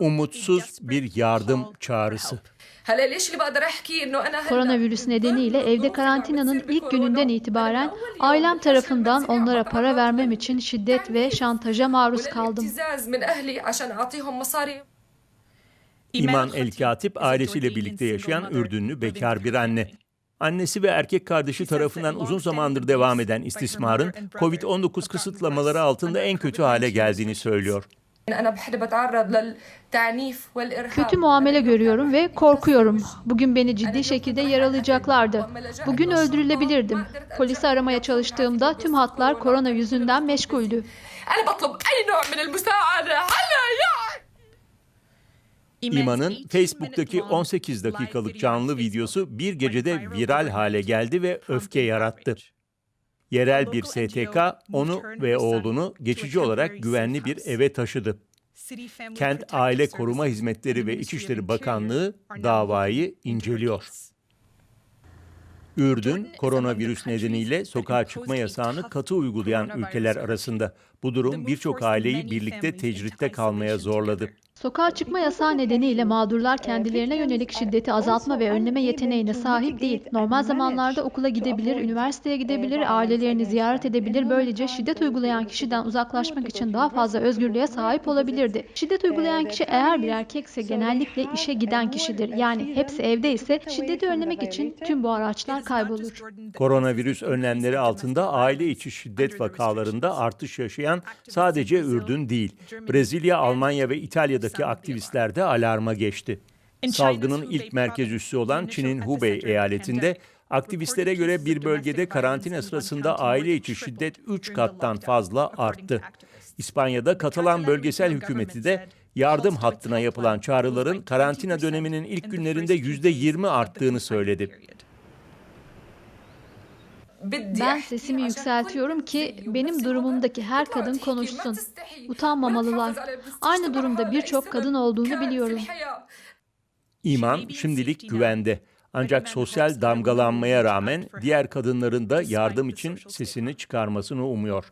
umutsuz bir yardım çağrısı. Koronavirüs nedeniyle evde karantinanın ilk gününden itibaren ailem tarafından onlara para vermem için şiddet ve şantaja maruz kaldım. İman El Katip ailesiyle birlikte yaşayan Ürdünlü bekar bir anne. Annesi ve erkek kardeşi tarafından uzun zamandır devam eden istismarın COVID-19 kısıtlamaları altında en kötü hale geldiğini söylüyor. Kötü muamele görüyorum ve korkuyorum. Bugün beni ciddi şekilde yaralayacaklardı. Bugün öldürülebilirdim. Polisi aramaya çalıştığımda tüm hatlar korona yüzünden meşguldü. İman'ın Facebook'taki 18 dakikalık canlı videosu bir gecede viral hale geldi ve öfke yarattı. Yerel bir STK onu ve oğlunu geçici olarak güvenli bir eve taşıdı. Kent Aile Koruma Hizmetleri ve İçişleri Bakanlığı davayı inceliyor. Ürdün, koronavirüs nedeniyle sokağa çıkma yasağını katı uygulayan ülkeler arasında. Bu durum birçok aileyi birlikte tecritte kalmaya zorladı. Sokağa çıkma yasağı nedeniyle mağdurlar kendilerine yönelik şiddeti azaltma ve önleme yeteneğine sahip değil. Normal zamanlarda okula gidebilir, üniversiteye gidebilir, ailelerini ziyaret edebilir. Böylece şiddet uygulayan kişiden uzaklaşmak için daha fazla özgürlüğe sahip olabilirdi. Şiddet uygulayan kişi eğer bir erkekse genellikle işe giden kişidir. Yani hepsi evde ise şiddeti önlemek için tüm bu araçlar kaybolur. Koronavirüs önlemleri altında aile içi şiddet vakalarında artış yaşayan sadece Ürdün değil. Brezilya, Almanya ve İtalya'daki aktivistler de alarma geçti. Salgının ilk merkez üssü olan Çin'in Hubei eyaletinde aktivistlere göre bir bölgede karantina sırasında aile içi şiddet 3 kattan fazla arttı. İspanya'da Katalan bölgesel hükümeti de yardım hattına yapılan çağrıların karantina döneminin ilk günlerinde %20 arttığını söyledi. Ben sesimi yükseltiyorum ki benim durumumdaki her kadın konuşsun. Utanmamalılar. Aynı durumda birçok kadın olduğunu biliyorum. İman şimdilik güvende. Ancak sosyal damgalanmaya rağmen diğer kadınların da yardım için sesini çıkarmasını umuyor.